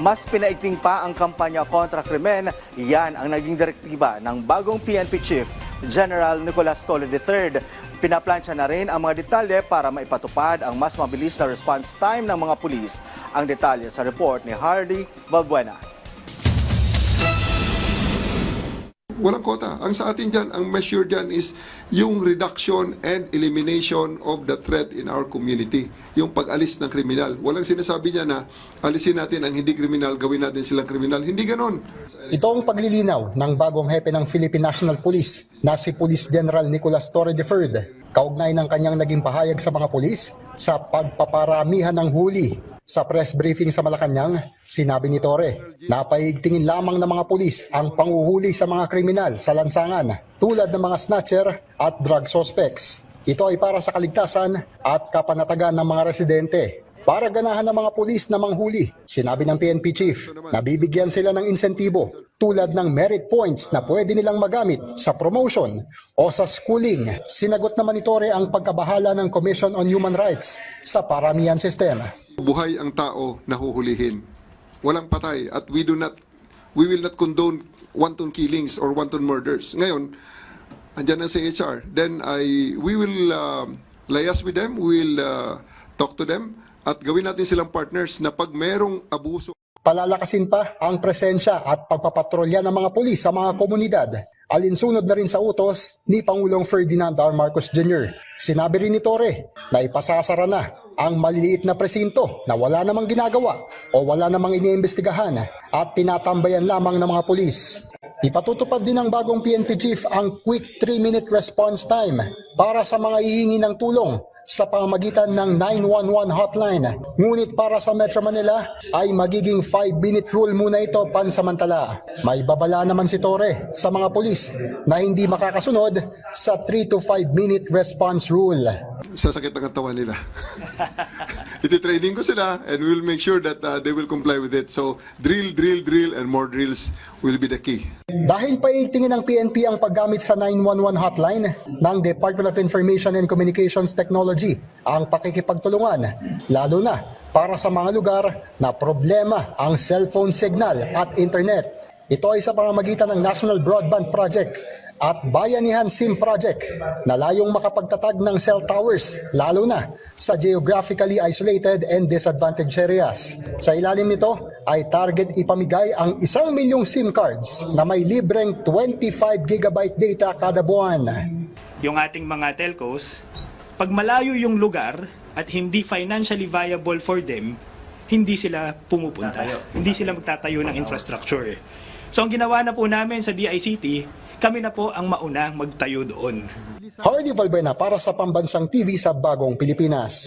mas pinaigting pa ang kampanya kontra krimen. Yan ang naging direktiba ng bagong PNP Chief, General Nicolas Tole III. Pinaplansya na rin ang mga detalye para maipatupad ang mas mabilis na response time ng mga pulis. Ang detalye sa report ni Hardy Balbuena. Walang kota. Ang sa atin dyan, ang measure dyan is yung reduction and elimination of the threat in our community. Yung pag-alis ng kriminal. Walang sinasabi niya na alisin natin ang hindi kriminal, gawin natin silang kriminal. Hindi ganon. Ito ang paglilinaw ng bagong hepe ng Philippine National Police na si Police General Nicolas Torre III. Kaugnay ng kanyang naging pahayag sa mga pulis sa pagpaparamihan ng huli sa press briefing sa Malacanang, sinabi ni Torre na paigtingin lamang ng mga pulis ang panguhuli sa mga kriminal sa lansangan tulad ng mga snatcher at drug suspects. Ito ay para sa kaligtasan at kapanatagan ng mga residente para ganahan ng mga pulis na manghuli. Sinabi ng PNP chief na bibigyan sila ng insentibo tulad ng merit points na pwede nilang magamit sa promotion o sa schooling. Sinagot naman ni Torre ang pagkabahala ng Commission on Human Rights sa paramihan system. Buhay ang tao na huhulihin. Walang patay at we do not, we will not condone wanton killings or wanton murders. Ngayon, andyan ang CHR. Then I, we will uh, layas with them, we will uh, talk to them at gawin natin silang partners na pag merong abuso Palalakasin pa ang presensya at pagpapatrolya ng mga pulis sa mga komunidad. Alinsunod na rin sa utos ni Pangulong Ferdinand R. Marcos Jr. Sinabi rin ni Torre na ipasasara na ang maliliit na presinto na wala namang ginagawa o wala namang iniimbestigahan at tinatambayan lamang ng mga pulis. Ipatutupad din ng bagong PNP chief ang quick 3-minute response time para sa mga hihingi ng tulong sa pamamagitan ng 911 hotline. Ngunit para sa Metro Manila ay magiging 5-minute rule muna ito pansamantala. May babala naman si Torre sa mga pulis na hindi makakasunod sa 3 to 5 minute response rule. sasakit ang katawan nila. Iti-training ko sila and we'll make sure that uh, they will comply with it. So, drill, drill, drill, and more drills will be the key. Dahil paitingin ng PNP ang paggamit sa 911 hotline ng Department of Information and Communications Technology ang pakikipagtulungan, lalo na para sa mga lugar na problema ang cellphone signal at internet. Ito ay sa pamamagitan ng National Broadband Project at Bayanihan SIM Project na layong makapagtatag ng cell towers, lalo na sa geographically isolated and disadvantaged areas. Sa ilalim nito ay target ipamigay ang isang milyong SIM cards na may libreng 25 gigabyte data kada buwan. yung ating mga telcos, pag malayo yung lugar at hindi financially viable for them, hindi sila pumupunta. Hindi sila magtatayo ng infrastructure. So ang ginawa na po namin sa DICT, kami na po ang mauna magtayo doon. Hardy Valbuena para sa Pambansang TV sa Bagong Pilipinas.